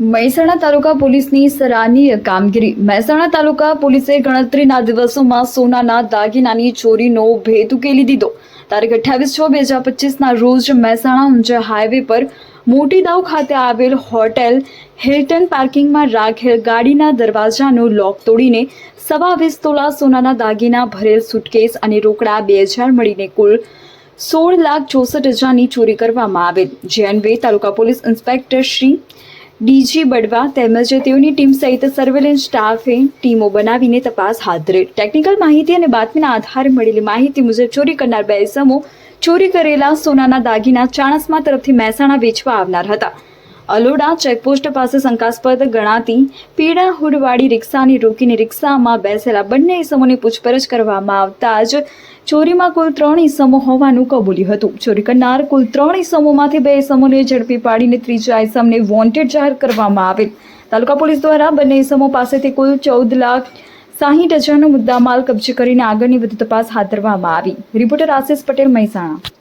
મહેસાણા તાલુકા પોલીસની સરાહનીય કામગીરી. મહેસાણા તાલુકા પોલીસે ગણતરીના દિવસોમાં સોનાના દાગીનાની ચોરીનો ભેદ ઉકેલી દીધો. તારીખ અઠ્યાવીસ છ બે હજાર પચીસના રોજ મહેસાણા ઊંઝા હાઈવે પર મોટી દાવ ખાતે આવેલ હોટેલ હિલ્ટન પાર્કિંગમાં રાખેલ ગાડીના દરવાજાનો લોક તોડીને સવા વીસ તોલા સોનાના દાગીના ભરેલ સુટકેસ અને રોકડા બે હજાર મળીને કુલ સોળ લાખ ચોસઠ હજારની ચોરી કરવામાં આવેલ. જે અન્વે taluka police inspector Shri DG Badva તેમજ તેઓની ટીમ સહિત સર્વેલન્સ સ્ટાફે ટીમો બનાવીને તપાસ હાથ ધરી. ટેકનિકલ માહિતી અને બાતમીના આધારે મળેલી માહિતી મુજબ ચોરી કરનાર બે ઇસમો ચોરી કરેલા સોનાના દાગીના ચાણસ્મા તરફથી મહેસાણા વેચવા આવનાર હતા. અલોડા ચેકપોસ્ટ પાસે શંકાસ્પદ ગણાતી પીડા હુડવાળી રિક્ષાને રોકીને રિક્ષામાં બેસેલા બંને ઇસમોની પૂછપરછ કરવામાં આવતા જ ચોરીમાં કુલ ત્રણ ઇસમો હોવાનું કબૂલ્યું હતું. ચોરી કરનાર કુલ ત્રણ ઇસમોમાંથી બે ઇસમોને ઝડપી પાડીને ત્રીજા ઇસમને વોન્ટેડ જાહેર કરવામાં આવેલ. તાલુકા પોલીસ દ્વારા બંને ઇસમો પાસેથી કુલ ચૌદ લાખ સાહીઠ હજારનો મુદ્દામાલ કબજે કરીને આગળની વધુ તપાસ હાથ ધરવામાં આવી. રિપોર્ટર આશિષ પટેલ મહેસાણા.